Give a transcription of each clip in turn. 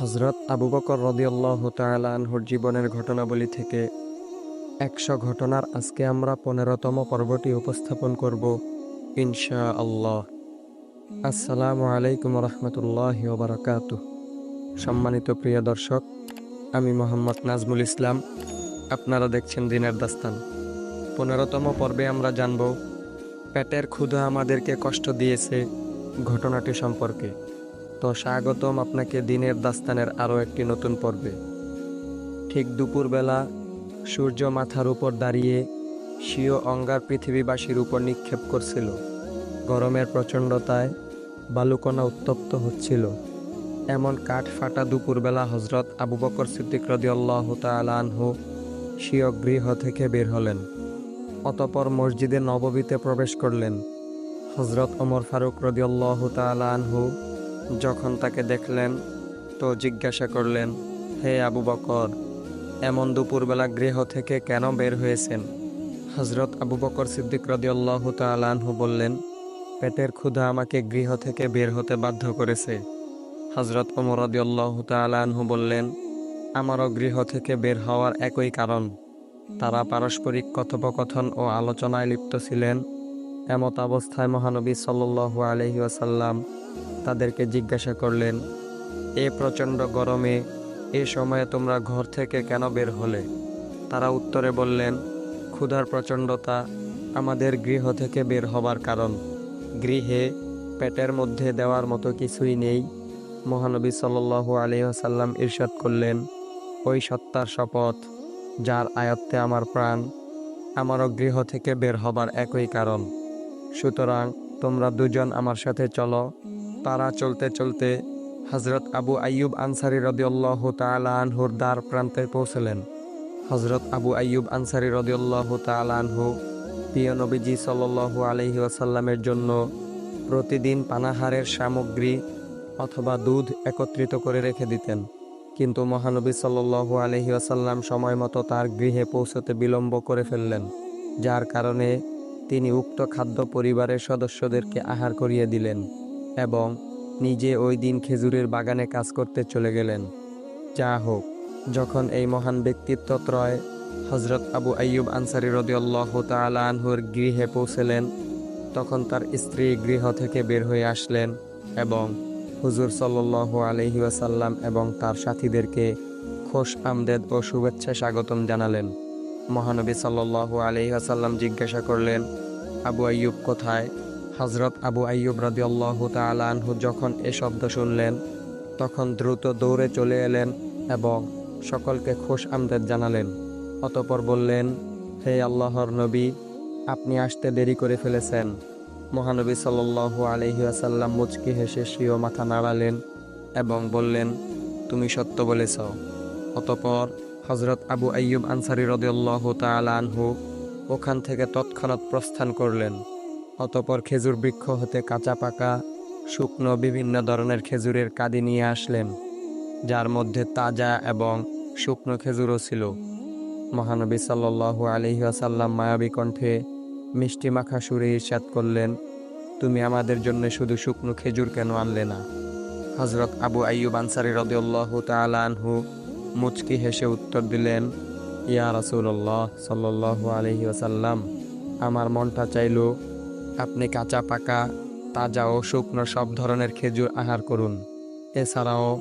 হজরত আবু বকর রদিয়াল্লাহ তালানহুর জীবনের ঘটনাবলী থেকে একশো ঘটনার আজকে আমরা পনেরোতম পর্বটি উপস্থাপন করব ইনশা আল্লাহ আসসালামু আলাইকুম রহমতুল্লাহ বারকাত সম্মানিত প্রিয় দর্শক, আমি মোহাম্মদ নাজমুল ইসলাম, আপনারা দেখছেন দিনের দাস্তান। পনেরোতম পর্বে আমরা জানব, পেটের ক্ষুধা আমাদেরকে কষ্ট দিয়েছে ঘটনাটি সম্পর্কে। তো স্বাগতম আপনাকে দিনের দাস্তানের আরও একটি নতুন পর্বে। ঠিক দুপুরবেলা সূর্য মাথার উপর দাঁড়িয়ে স্বীয় অঙ্গার পৃথিবীবাসীর উপর নিক্ষেপ করছিল। গরমের প্রচণ্ডতায় বালুকণা উত্তপ্ত হচ্ছিল। এমন কাঠ ফাটা দুপুরবেলা হজরত আবু বকর সিদ্দিক রদিয়াল্লাহ তালানহু স্বীয় গৃহ থেকে বের হলেন। অতপর মসজিদে নববীতে প্রবেশ করলেন। হজরত ওমর ফারুক রদিয়াল্লাহ তালানহু যখন তাকে দেখলেন, তো জিজ্ঞাসা করলেন, হে আবু বকর, এমন দুপুরবেলা গৃহ থেকে কেন বের হয়েছেন? হজরত আবু বকর সিদ্দিক রদিয়াল্লাহ তালানহু বললেন, পেটের ক্ষুধা আমাকে গৃহ থেকে বের হতে বাধ্য করেছে। হজরত ওমর রদিয়াল্লাহ তালানহু বললেন, আমারও গৃহ থেকে বের হওয়ার একই কারণ। তারা পারস্পরিক কথোপকথন ও আলোচনায় লিপ্ত ছিলেন। এমত অবস্থায় মহানবী সাল্লু আলহি আসাল্লাম তাদেরকে জিজ্ঞাসা করলেন, এ প্রচণ্ড গরমে এ সময়ে তোমরা ঘর থেকে কেন বের হলে? তারা উত্তরে বললেন, ক্ষুধার প্রচণ্ডতা আমাদের গৃহ থেকে বের হবার কারণ। গৃহে পেটের মধ্যে দেওয়ার মতো কিছুই নেই। মহানবী সাল্লু আলহিহাসাল্লাম ইরশাদ করলেন, ওই সত্তার শপথ, যার আয়ত্তে আমার প্রাণ, আমারও গৃহ থেকে বের হবার একই কারণ। সুতরাং তোমরা দুজন আমার সাথে চলো তারা চলতে চলতে হজরত আবু আইয়ুব আনসারি রদিউল্লাহ তালানহুর দ্বার প্রান্তে পৌঁছলেন। হজরত আবু আইয়ুব আনসারি রদিউল্লাহ তালানহু প্রিয় নবীজি সাল্লু আলহি আসাল্লামের জন্য প্রতিদিন পানাহারের সামগ্রী অথবা দুধ একত্রিত করে রেখে দিতেন। কিন্তু মহানবী সাল্লু আলহি আসাল্লাম সময় মতো তার গৃহে পৌঁছতে বিলম্ব করে ফেললেন, যার কারণে তিনি উক্ত খাদ্য পরিবারের সদস্যদেরকে আহার করিয়ে দিলেন। এবং নিজে ওই দিন খেজুরের বাগানে কাজ করতে চলে গেলেন। যা হোক, যখন এই মহান ব্যক্তিত্ব ত্রয় হজরত আবু আইয়ুব আনসারি রদিউল্লাহ তালানহুর গৃহে পৌঁছলেন, তখন তার স্ত্রী গৃহ থেকে বের হয়ে আসলেন এবং হুজুর সাল্লু আলহি ওয়াসাল্লাম এবং তার সাথীদেরকে খোশ আমদেদ ও শুভেচ্ছা স্বাগতম জানালেন। মহানবী সাল্লু আলহি আসাল্লাম জিজ্ঞাসা করলেন, আবু আইয়ুব কোথায়? হজরত আবু আইয়ুব রাদিয়াল্লাহ তালানহু যখন এ শব্দ শুনলেন, তখন দ্রুত দৌড়ে চলে এলেন এবং সকলকে খোশ আমদেদ জানালেন। অতপর বললেন, হে আল্লাহর নবী, আপনি আসতে দেরি করে ফেলেছেন। মহানবী সাল্লু আলহি আসাল্লাম মুচকি হেসে স্বীয় মাথা নাড়ালেন এবং বললেন, তুমি সত্য বলেছ। অতপর হজরত আবু আইয়ুব আনসারি রদিয়াল্লাহ তালানহু ওখান থেকে তৎক্ষণাৎ প্রস্থান করলেন। অতপর খেজুর বৃক্ষ হতে কাঁচা পাকা, শুকনো বিভিন্ন ধরনের খেজুরের কাদি নিয়ে আসলেন, যার মধ্যে তাজা এবং শুকনো খেজুরও ছিল। মহানবী সাল্লু আলহি আসাল্লাম মায়াবী কণ্ঠে মিষ্টি মাখা সুরে ইরশাদ করলেন, তুমি আমাদের জন্য শুধু শুকনো খেজুর কেন আনলে না? হজরত আবু আইয়ুব আনসারি রদিউল্লাহ তালানহু মুচকি হেসে উত্তর দিলেন, ইয়া রাসুল্লাহ সাল্লু আলহি আসাল্লাম আমার মনটা চাইল আপনি কাঁচা, পাকা, তাজা ও শুকনো সব ধরনের খেজুর আহার করুন। এছাড়াও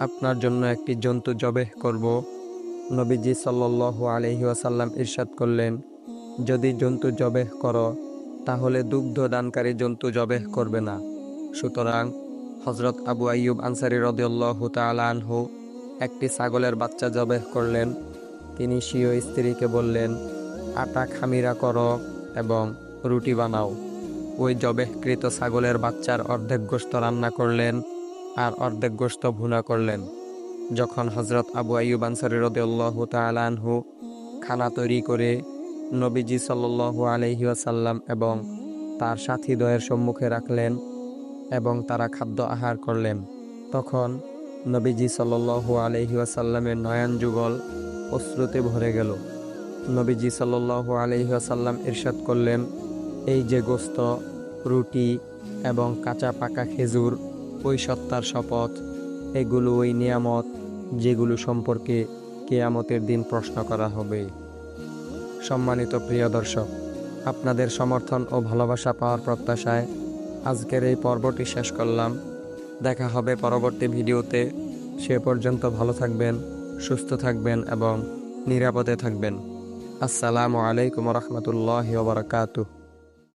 আপনার জন্য একটি জন্তু জবেহ করব। নবীজি সাল্লু আলহি আসাল্লাম ইরশাদ করলেন, যদি জন্তু জবেহ করো, তাহলে দুগ্ধ দানকারী জন্তু জবেহ করবে না। সুতরাং হজরত আবু আইয়ুব আনসারি রদিউল্লাহ তালানহু একটি ছাগলের বাচ্চা জবেহ করলেন। তিনি স্বীয় স্ত্রীকে বললেন, আটা খামিরা করো এবং রুটি বানাও। ওই জবেহকৃত ছাগলের বাচ্চার অর্ধেক গোস্ত রান্না করলেন আর অর্ধেক গোস্ত ভুনা করলেন। যখন হজরত আবু আইয়ুব আনসারি রদিউল্লাহ তালানহু খানা তৈরি করে নবীজি সাল্লু আলহি আসাল্লাম এবং তার সাথীদ্বয়ের সম্মুখে রাখলেন এবং তারা খাদ্য আহার করলেন। তখন নবীজি সাল্লু আলহি আসাল্লামের নয়ন যুগল অশ্রুতে ভরে গেল। নবীজি সাল্লু আলহি আসাল্লাম ইরশাদ করলেন এই যে গোস্ত, রুটি এবং কাঁচা পাকা খেজুর, ওই সত্তার শপথ, এগুলো ওই নিয়ামত যেগুলো সম্পর্কে কেয়ামতের দিন প্রশ্ন করা হবে। সম্মানিত প্রিয় দর্শক, আপনাদের সমর্থন ও ভালোবাসা পাওয়ার প্রত্যাশায় আজকের এই পর্বটি শেষ করলাম। দেখা হবে পরবর্তী ভিডিওতে। সে পর্যন্ত ভালো থাকবেন, সুস্থ থাকবেন এবং নিরাপদে থাকবেন। আসসালামু আলাইকুম রহমতুল্লাহ বারকাতুহ।